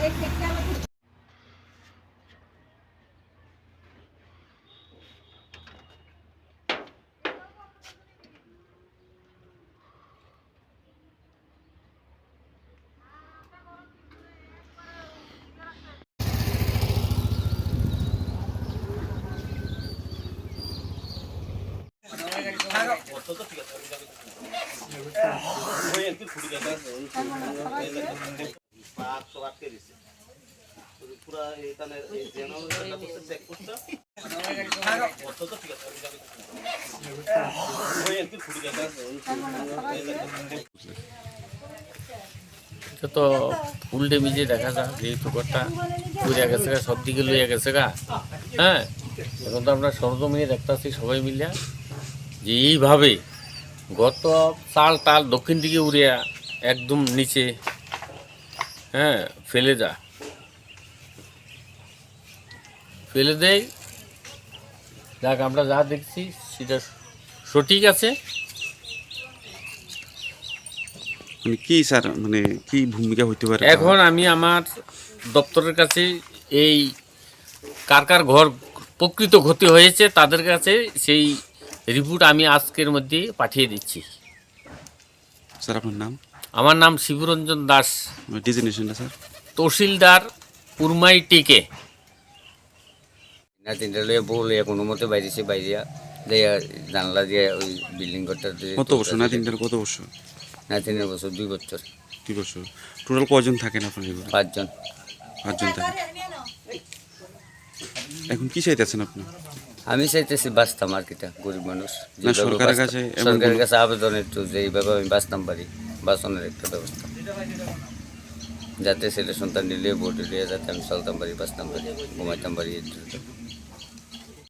ঠিক আছে তো ফুল ড্যামেজে দেখা যায় যে ঠোকরটা পুড়ে গেছে গা, সব দিকে লইয়া গেছে গা। হ্যাঁ? এখন তো আমরা সরজমিনে দেখতেছি সবাই মিলিয়া যে এইভাবে গত তাল তাল দক্ষিণ দিকে উড়িয়া একদম নিচে হ্যাঁ ফেলে যা। ফেলে দেয় যাক আমরা যা দেখছি সেটা সঠিক আছে। মানে কি স্যার মানে কি ভূমিকা হইতে পারে? এখন আমি আমার দপ্তরের কাছে এই কার কার ঘর প্রকৃত ক্ষতি হয়েছে তাদের কাছে সেই রিপোর্ট আমি আজকের মধ্যে পাঠিয়ে দিচ্ছি। স্যার আপনার নাম? আমার নাম শিবরঞ্জন দাস। ডিজিনেশনটা স্যার। তহসিলদার উরমাই টিকে। না তিনটা লইয়া বউ লইয়া কোনো মতে বাইরেছে বাইরিয়া দিয়া জানলা দিয়ে ওই বিল্ডিং ঘরটা কত বছর? না তিনটার কত বছর? না তিনের বছর দুই বছর। দুই বছর। টোটাল কজন থাকেন আপনার পাঁচজন। পাঁচজন থাকেন। এখন কি চাইতেছেন আপনি? আমি চাইতেছি বাঁচতাম আর কিটা গরিব মানুষ। না, সরকারের কাছে সরকারের কাছে আবেদন একটু যে এইভাবে আমি বাঁচতাম পারি। বাঁচানোর একটা ব্যবস্থা যাতে ছেলে সন্তান নিলে বোর্ডে যাতে আমি চলতাম পারি বাঁচতাম পারি ঘুমাইতাম পারি।